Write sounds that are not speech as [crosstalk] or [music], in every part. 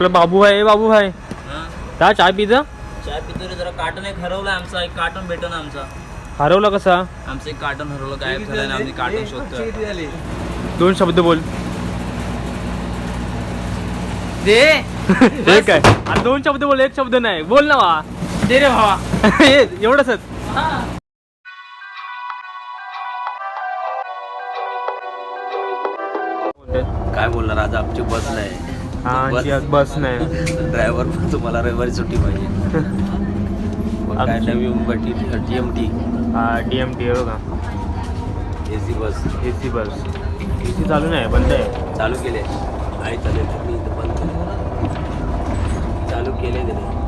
आपला बाबू आहे ए बाबू भाई. हा? काय चाय पिझा चाय पितो रे जरा कार्टन एक हरवलं आमचा एक कार्टन भेटन आमचा. हरवला कसा? आमचं एक कार्टन हरवलं गायब झालं आणि आम्ही कार्टन शोधतोय. दोन शब्द बोल. दे. हे काय अरे दोन शब्द बोल एक शब्द नाही. बोल ना वा दे रे भावा. [laughs] हे, एवढंच काय बोलणार आज आमची बस नाही हा बस. नाही. ड्रायव्हर पण तुम्हाला रविवारी सुट्टी पाहिजे. मग काय आमची- Navi Mumbai T M T हा डी एम टी आहे बघा. A C bus. A C bus. A C चालू नाही बंद आहे. चालू केले आई चालेल मी इथं बंद केलं. चालू केले त्याने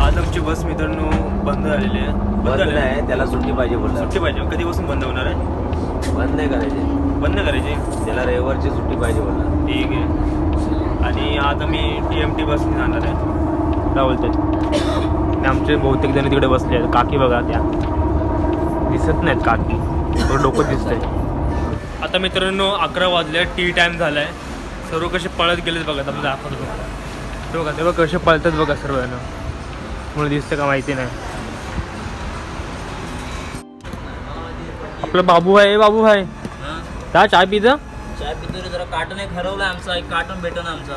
आज आमची बस मित्रांनो बंद झालेली आहे. बंद नाही त्याला सुट्टी पाहिजे बोलला. सुट्टी पाहिजे. कधीपासून बंद होणार आहे? बंद नाही करायचे. बंद करायची? त्याला रविवारची सुट्टी पाहिजे बोलला. ठीक आहे. आणि आज आम्ही टी एम टी बसने जाणार आहे. काय बोलतात आमचे बहुतेक जण तिकडे बसले आहेत. काकी बघा त्या. दिसत नाहीत काकी. थोडं डोकं दिसतंय. आता मित्रांनो अकरा वाजले. टी टाइम झालाय. सर्व कसे पळत गेलेत बघा आपण दाखवतो तुम्हाला. ते बघा कसे पळतात बघा सर्वजण म्हणून दिसतं का माहिती नाही. आपला बाबू आहे बाबू आहे काय चाय पिझा चाय पितो रे जरा कार्टन एक हरवलं आमचा एक कार्टन भेटन आमचा.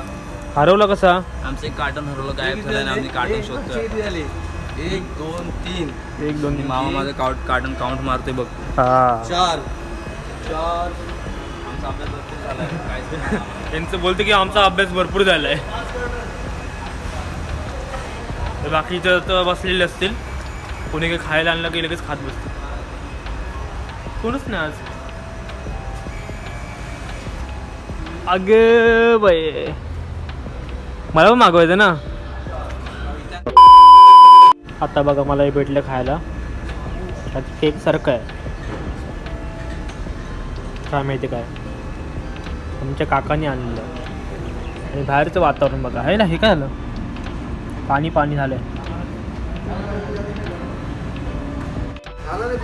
हरवला कसा? आमचं एक कार्टन हरवलं गायब झालं आणि आम्ही कार्टन शोधतोय. एक दोन तीन. एक दोन मामा माझं काउंट कार्टन काउंट मारतोय बघ. हा. चार. चार. आमचा अभ्यास भरपूर झालाय. काय त्यांचं बोलतं की आमचा अभ्यास भरपूर झालाय. तर बाकीचं तर बसलेले असतील. कोणी काही खायला आणलं की लगेच खात बसतील. कोणच नाही आज. अग बाय मला पण मागवायचं ना. आता बघा मला हे भेटलं खायला. त्यात केक सारखं आहे. काय माहिती काय? आमच्या काकाने आणलेलं आणि बाहेरचं वातावरण बघा. आहे ना हे काय झालं? पाणी पाणी झालंय.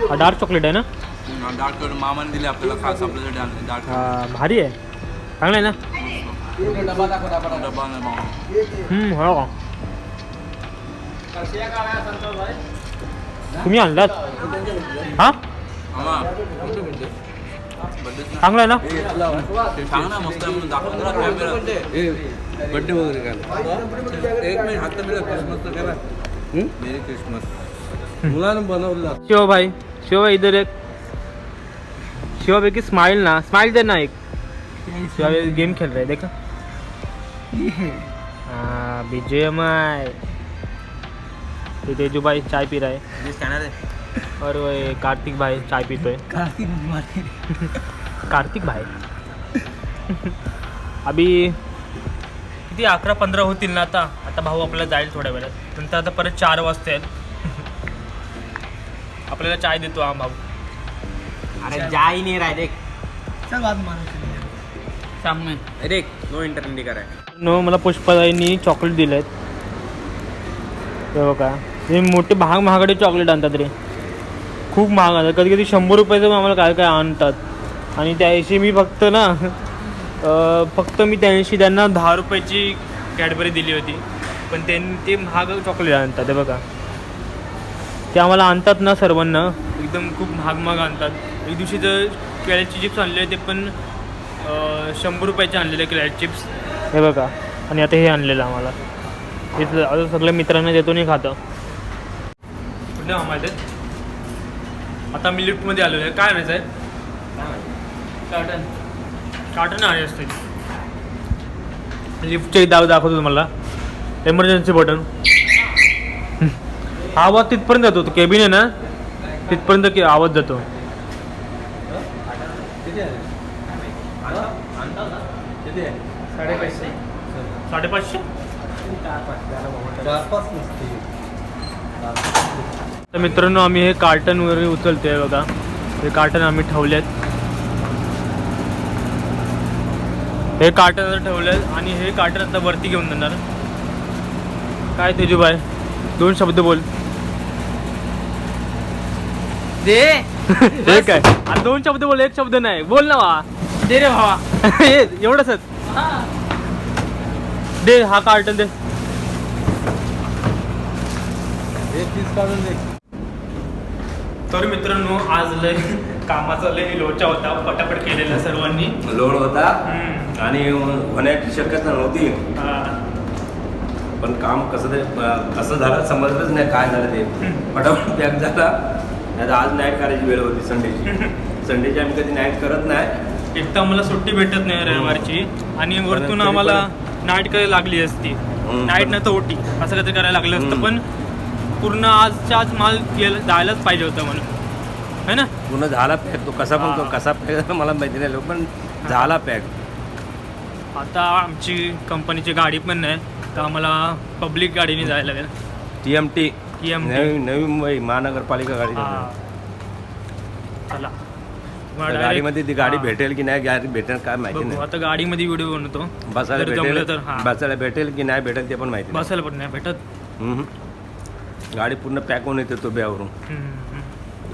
हा डार्क चॉकलेट आहे ना? डार्क मामाने दिले आपल्याला खास. आपल्यासाठी आणले डार्क भारी आहे. चांगलं आहे ना डबा हम्म, हो का तुम्ही आणलात हा चांगलं आहे ना सांग ना मस्त आहे म्हणून जरा कॅमेरा वगैरे करा एक मिनिट हात मिळा क्रिसमस करा मेरी क्रिसमस मुलानं शिवभाई शिवभाई इधर एक. शिवभाई की स्माइल ना. स्माइल दे ना एक. गेम खेल रहे देखा. हाँ बीजेएमआई ये तेजू भाई चाय पी रहा है. और वो कार्तिक भाई चाय पीतोय. कार्तिक भाई. [laughs] [laughs] अभी किती अकरा पंधरा होतील ना आता. आता भाऊ आपल्याला जाईल थोड्या वेळात. नंतर आता परत चार वाजता [laughs] आपल्याला चाय देतो हा भाऊ. अरे जाई नाही राय देख सामने. देख नो इंटरनेट कराय नो मला पुष्पाताईंनी चॉकलेट दिलं आहेत ते बघा. हे मोठे महाग महागडे चॉकलेट आणतात रे. खूप महाग आणतात. कधी कधी शंभर रुपयाचं आम्हाला काय काय आणतात. आणि त्याऐंशी मी फक्त ना फक्त मी त्याऐंशी त्यांना दहा रुपयाची कॅडबरी दिली होती. पण त्यांनी ते महाग चॉकलेट आणतात. हे बघा. ते आम्हाला आणतात ना सर्वांना. एकदम खूप महाग महाग आणतात. एक दिवशी तर केळ्याचे चिप्स आणले ते पण शंभर रुपयाचे आणलेले केळ्याचे चिप्स. हे बघा. आणि आता हे आणलेलं आम्हाला. हे स- आता सगळ्या मित्रांना देतो नाही खातं. कुठे माहिती आता मी लिफ्टमध्ये आलेलो आहे. काय आणायचं आहे? कार्टन कार्टन आहे असते. लिफ्टचे दाव दाखवतो तुम्हाला. एमर्जन्सी बटन [laughs] आवाज तिथपर्यंत जातो. तो केबिन आहे ना? तिथपर्यंत के- आवाज जातो. साडेपाचशे. चार पाच नसते. तर मित्रांनो आम्ही हे कार्टन वगैरे उचलतोय बघा. हे कार्टन आम्ही ठेवलेत. हे कार्टन आता ठेवलेत आणि हे कार्टन आता वरती घेऊन जाणार. काय तेजूबाई? दोन शब्द बोल. दे. [laughs] हे काय? दोन शब्द बोल एक शब्द नाही. बोल ना वा दे रे भावा. [laughs] हे एवढंच दे हा कार्टन दे. एक पीस काढून दे. तर मित्रांनो आज लय कामाचा लय लोचा होता. पटापट केलेला सर्वांनी. लोड होता. हम्म. आणि होण्याची शक्यता नव्हती. हा. पण काम कसं ते अं, कसं झालं समजलंच नाही काय झालं ते. फटाफट पॅक झाला. नाही आज नाईट करायची वेळ होती संडेची. [laughs] संडेची आम्ही कधी नाईट करत नाही. एक तर आम्हाला सुट्टी भेटत नाही रविवारची आणि वरतून आम्हाला नाईट करायला लागली असती. नाईट न तर ओटी. असं काहीतरी करायला लागलं असतं. पण पूर्ण आजच्या आज माल जायलाच पाहिजे होता म्हणून. है ना? पूर्ण झाला पॅक तो. कसा पण तो. कसा पॅक [laughs] मला माहिती नाही. पण झाला पॅक. आता आमची कंपनीची गाडी पण नाही तर आम्हाला पब्लिक गाडीने जायला लागेल. T M T. TMT. Navi Navi Mumbai महानगरपालिका गाडी. चला. गाडीमध्ये ती गाडी. भेटेल की नाही गाडी भेटेल काय माहिती नाही. आता गाडीमध्ये व्हिडिओ बनवतो. बसायला भेटेल तर बसायला भेटेल की नाही भेटेल ते पण माहिती नाही. बसायला पण नाही भेटत. गाडी पूर्ण पॅक होऊन येते तो ब्यावरून.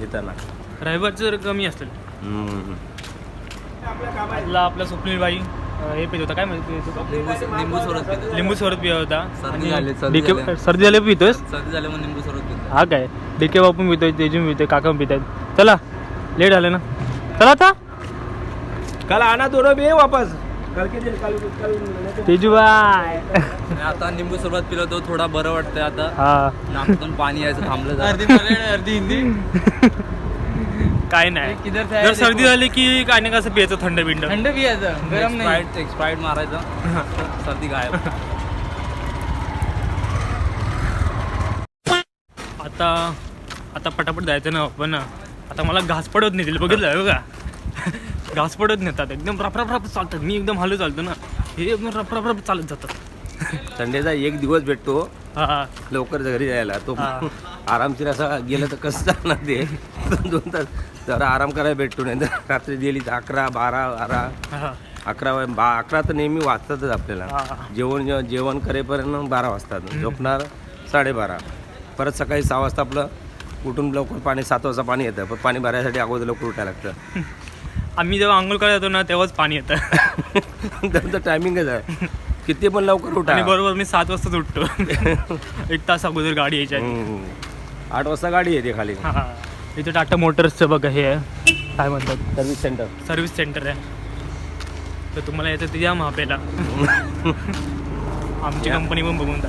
येताना. रविवारचं जर कमी असेल. आपला आपला स्वप्नील बाई हे पित होता. काय माहिती लिंबू सोडत पितो लिंबू सरबत पित होता. झाली, सर्दी झाली. सर्दी झाली पितोयस? सर्दी झाली मग लिंबू सोडत हा काय? डीके बापून पितोय तेजून पितोय काका पण पितायत चला लेट झालं ना. चला आता. कल आना दोनों भी है वापस. कल के दिन कल कल तेजू बाय आणि आता लिंबू सोबत पिलो तो थोडा बरं वाटतंय आता. हा. नाकातून पाणी यायचं थांबलं जरा. अर्धी हिंदी. काय नाही. किधर से आए जर देखो. सर्दी झाली की काय नाही कसं पियाचं थंड बिंड? थंड पियाचं गरम नाही. स्प्राईट एक स्प्राईट मारायचं. सर्दी गायब. आता आता पटापट जायचं ना आपण. आता मला घास पडत नाही बघितलं बघा. घास पडत नेतात एकदम रप रप चालतात मी एकदम हलू चालतो ना. हे एकदम रप रप चालत जातात संडेचा एक दिवस भेटतो. हा लवकर घरी जायला तो. आरामशीर असा गेलं तर कसं जाणार ते? दोन तास जरा आराम करायला भेटतो नाही तर रात्री गेली तर अकरा बारा बारा अकरा बा अकरा तर नेहमी वाजतातच आपल्याला. जेवण जेवण करेपर्यंत बारा वाजतात. झोपणार साडेबारा. परत सकाळी सहा वाजता आपलं उठून लवकर पाणी सात वाजता पाणी येतं. पण पाणी भरायसाठी अगोदर लवकर उठायला लागतं. [laughs] आम्ही जेव्हा आंघोळ करायला येतो ना तेव्हाच पाणी येतं. [laughs] त्यांचं टायमिंगच आहे. किती पण लवकर उठा. आणि बरोबर मी सात वाजताच उठतो. [laughs] एक तास अगोदर गाडी आधी. हम्म. आठ वाजता गाडी येते खाली. हा इथे टाटा मोटर्सचं बघा हे आहे. काय म्हणतात? सर्व्हिस सेंटर सर्व्हिस सेंटर आहे. तर तुम्हाला याचं ते या महापेला आमची. कंपनी पण बघून जा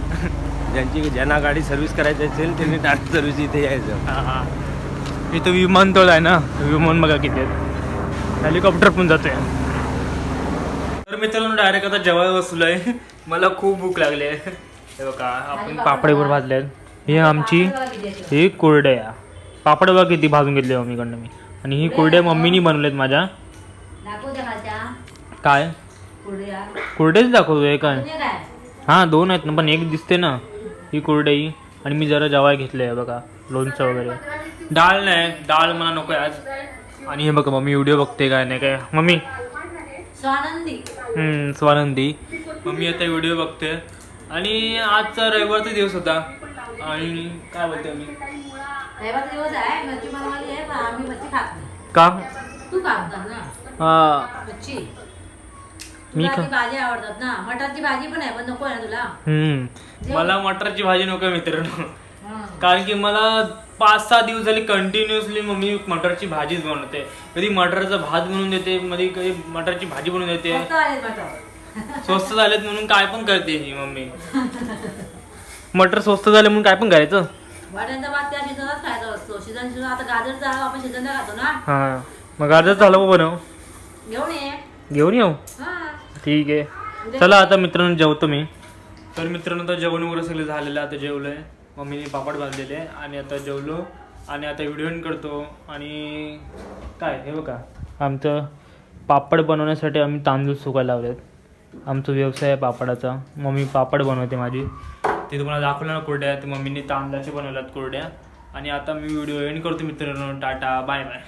ज्यांची ज्यांना गाडी सर्व्हिस करायची असेल त्यांनी टाटा सर्व्हिस इथे यायचं. हा हा. इथं विमानतळ आहे ना विमान बघा किती आहेत. हेलिकॉप्टर पण जातोय. तर मित्रांनो डायरेक्ट आता जेवायला बसलोय. मला खूप भूक लागली आहे. हे बघा आपण पापडेवर भाजले आहेत ही आमची ही कुरड्या. पापड बघा किती भाजून घेतले मम्मीकडनं मी. आणि ही कुरड्या मम्मीनी बनवलेत माझ्या. काय? पुढ्या कुरड्याच दाखवतोय काय? म्हणजे काय? हां दोन आहेत ना पण एक दिसते ना. ही कुरडई आणि मी जरा जवाय घेतले आहे बघा लोणचं वगैरे. डाळ नाही डाळ मला नको आहे आज. आणि हे बघा मम्मी व्हिडिओ बघते काय नाही काय. मम्मी. स्वानंदी. हम्म, स्वानंदी. मम्मी आता व्हिडिओ बघते. आणि आजचा रविवारचा दिवस होता. आणि काय बोलते मी आम्ही का? हा, मी तुला खा- ती भाजी आवडतात ना? मटारची भाजी पण आहे पण नको आहे ना तुला? हम्म. मला मटरची भाजी नको मित्रांनो. हं. कारण की मला पाच सहा दिवस झाले कंटिन्युअसली मम्मी मटरची भाजीच बनवते. कधी मटरचा भात बनवून देते मध्ये कधी मटरची भाजी बनवून देते. स्वस्त आहेत मटार. स्वस्त झालेत म्हणून काय पण करते ही मम्मी. मटर स्वस्त झाले म्हणून काय पण करायचं. वाट्यांचा भात त्या शिजनच खायचा असतो. शिजन शिजन आता गाजरचा आपण शिजनला खातो ना. हा. मग गाजर झालं बनव. घेऊन ये. घेऊन येऊ. हा. ठीक आहे. चला आता मित्रांनो जेवतो मी. तर मित्रांनो आता जेवण वगैरे सगळं झालेलं आहे. आता जेवलोय. मम्मीने पापड बांधलेले आहे. आणि आता जेवलो. आणि आता व्हिडिओ करतो. आणि काय हे बघा. आमचं पापड बनवण्यासाठी आम्ही तांदूळ सुकायला लावलेत. आमचा व्यवसाय आहे पापडाचा. मम्मी पापड बनवते माझी. ते तुम्हाला दाखवलं ना कुरड्या. ते मम्मीने तांदळाचे बनवल्यात कुरड्या. आणि आता मी व्हिडिओ एंड करतो मित्रांनो. टाटा. Bye bye.